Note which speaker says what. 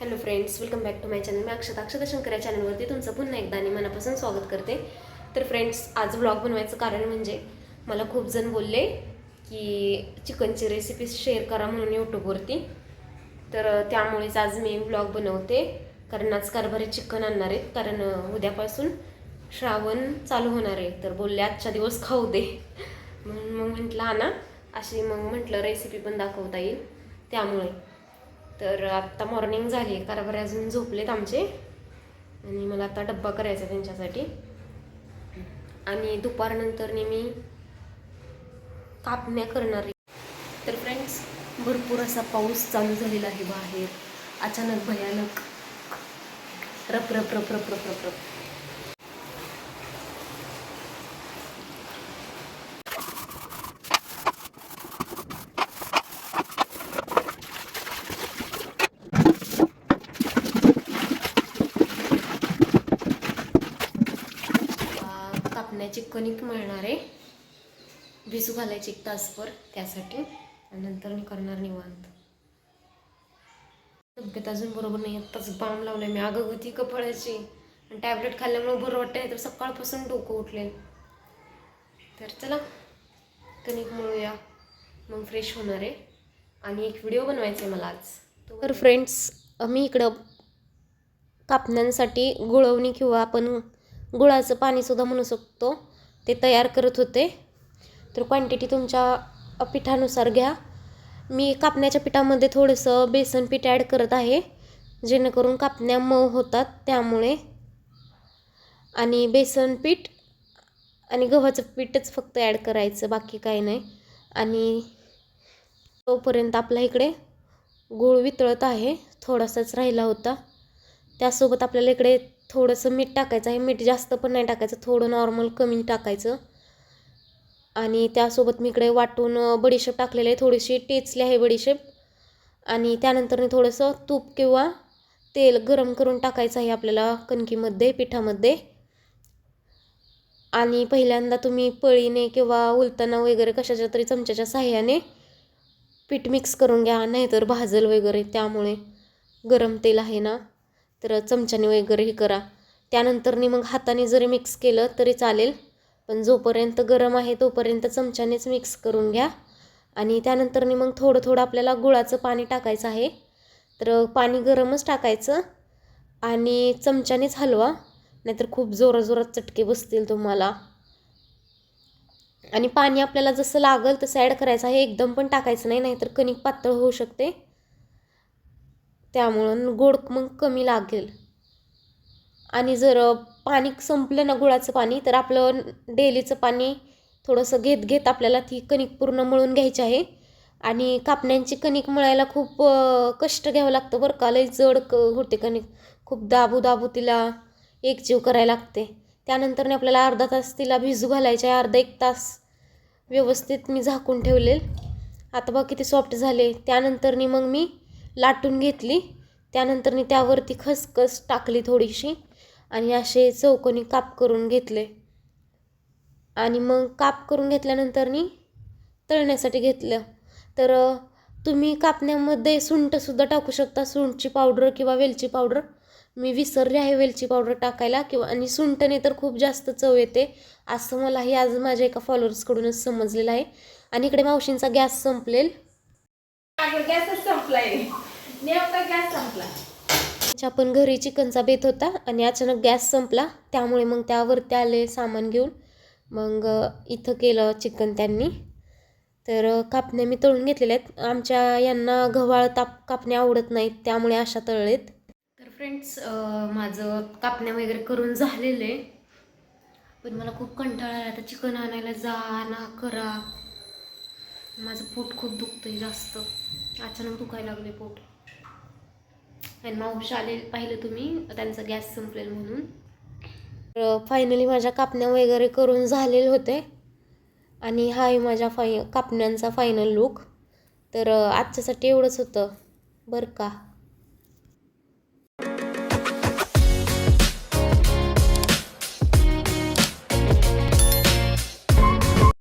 Speaker 1: Hello friends welcome back to my channel मी अक्षता. अक्षता शंकर या चॅनलवरती तुमचं पुन्हा एकदा आणि मनापासून स्वागत करते. तर फ्रेंड्स आज ब्लॉग बनवायचं कारण म्हणजे मला खूप जण बोलले की चिकनची रेसिपी शेअर करा म्हणून यूट्यूबवरती तर त्यामुळेच आज मी ब्लॉग बनवते. कारण आज कारभारी चिकन आणणार आहेत. कारण उद्यापासून श्रावण चालू होणार आहे. तर बोलले आजच्या दिवस खाऊ दे. म्हणून मग म्हटलं आणा. अशी मग म्हटलं रेसिपी पण दाखवता येईल. त्यामुळे तर आत्ता मॉर्निंग झाली आहे कारभार अजून झोपलेत आमचे. आणि मला आता डब्बा करायचा त्यांच्यासाठी. आणि दुपारनंतर मी कापण्या करणार आहे. तर फ्रेंड्स भरपूर असा पाऊस चालू झालेला आहे बाहेर. अचानक भयानक रप रप रप रप रप रप रप. आ, कणिक मळणार आहे. भिजू घालायची एक तासभर त्यासाठी. आणि नंतर मी करणार निवांत. तब्येत अजून बरोबर नाही. आत्ताच बाम लावलाय मी. आगगती कपळाची. आणि टॅबलेट खाल्ल्यामुळे बरं वाटतंय. तर सकाळपासून डोकं उठले तर चला कणिक मळूया. मग फ्रेश होणार आहे. आणि एक व्हिडिओ बनवायचा आहे मला आज. तर फ्रेंड्स मी इकडं कापण्यांसाठी गुळवणी किंवा आपण गुळाचं पाणीसुद्धा म्हणू शकतो. ते तयार करत होते. तर क्वांटिटी तुमच्या पिठानुसार घ्या. मी कापण्याच्या पिठामध्ये थोडंसं बेसन पीठ ॲड करत आहे. जेणेकरून कापण्या मऊ होतात त्यामुळे. आणि बेसन पीठ आणि गव्हाचं पीठच फक्त ॲड करायचं बाकी काही नाही. आणि तोपर्यंत आपल्या इकडे गूळ वितळत आहे. थोडासाच राहिला होता. त्यासोबत आपल्याला इकडे थोडंसं मीठ टाकायचं आहे. मीठ जास्त पण नाही टाकायचं थोडं नॉर्मल कमी टाकायचं. आणि त्यासोबत मी इकडे वाटून बडीशेप टाकलेली आहे. थोडीशी टेचली आहे बडीशेप. आणि त्यानंतर थोडंसं तूप किंवा तेल गरम करून टाकायचं आहे आपल्याला कणकीमध्ये पिठामध्ये. आणि पहिल्यांदा तुम्ही पळीने किंवा उलताना वगैरे कशाच्या तरी चमच्याच्या साह्याने पीठ मिक्स करून घ्या नाहीतर भाजल वगैरे. त्यामुळे गरम तेल आहे ना. तर चमच्याने वगैरे हे करा. त्यानंतरनी मग हाताने जरी मिक्स केलं तरी चालेल. पण जोपर्यंत गरम आहे तोपर्यंत चमच्यानेच मिक्स करून घ्या. आणि त्यानंतरनी मग थोडं थोडं आपल्याला गुळाचं पाणी टाकायचं आहे. तर पाणी गरमच टाकायचं आणि चमच्यानेच हलवा. नाहीतर खूप जोराजोरात चटके बसतील तुम्हाला. आणि पाणी आपल्याला जसं लागल तसं ॲड करायचं आहे. एकदम पण टाकायचं नाही नाहीतर कणिक पातळ होऊ शकते. त्यामुळं गोड मग कमी लागेल. आणि जर पाणी संपलं ना गुळाचं पाणी तर आपलं डेलीचं पाणी थोडंसं घेत घेत आपल्याला ती कणिक पूर्ण मळून घ्यायची आहे. आणि कापण्यांची कणिक मळायला खूप कष्ट घ्यावं लागतं बरं का. लई जड क होते कणिक. खूप दाबू दाबू तिला एकजीव करायला लागते. त्यानंतरने आपल्याला अर्धा तास तिला भिजू घालायचे आहे. अर्धा एक तास व्यवस्थित मी झाकून ठेवले आता बघ किती सॉफ्ट झाले. त्यानंतरनी मग मी लाटून घेतली. त्यानंतरनी त्यावरती खसखस टाकली थोडीशी आणि असे चौकोनी काप करून घेतले. आणि मग काप करून घेतल्यानंतरनी तळण्यासाठी घेतलं. तर तुम्ही कापण्यामध्ये सुंठसुद्धा टाकू शकता. सुंठची पावडर किंवा वेलची पावडर. मी विसरले आहे वेलची पावडर टाकायला किंवा आणि सुंठने तर खूप जास्त चव येते असं मलाही आज माझ्या एका फॉलोअर्सकडूनच समजलेलं आहे. आणि इकडे मावशींचा गॅस संपलेल.
Speaker 2: अगं गॅसच संपलाय. नेमका गॅस संपला.
Speaker 1: त्याच्या पण घरी चिकनचा बेत होता आणि अचानक गॅस संपला. त्यामुळे मग त्यावरती आले सामान घेऊन. मग इथं केलं चिकन त्यांनी. तर कापण्या मी तळून घेतलेल्या आहेत. आमच्या यांना गव्हाळ ताप कापण्या आवडत नाहीत त्यामुळे अशा तळलेत. तर फ्रेंड्स माझं कापण्या वगैरे करून झालेलं आहे. पण मला खूप कंटाळा आला. आता चिकन आणायला जा ना करा. माझं पोट खूप दुखतंय जास्त. अचानक दुखायला लागले पोट. आणि मावशी आले पाहिलं तुम्ही त्यांचा गॅस संपलेल म्हणून. तर फायनली माझ्या कापण्या वगैरे करून झालेले होते. आणि हा आहे माझ्या फाय कापण्यांचा फायनल लुक तर आजच्यासाठी एवढंच होतं. बरं का?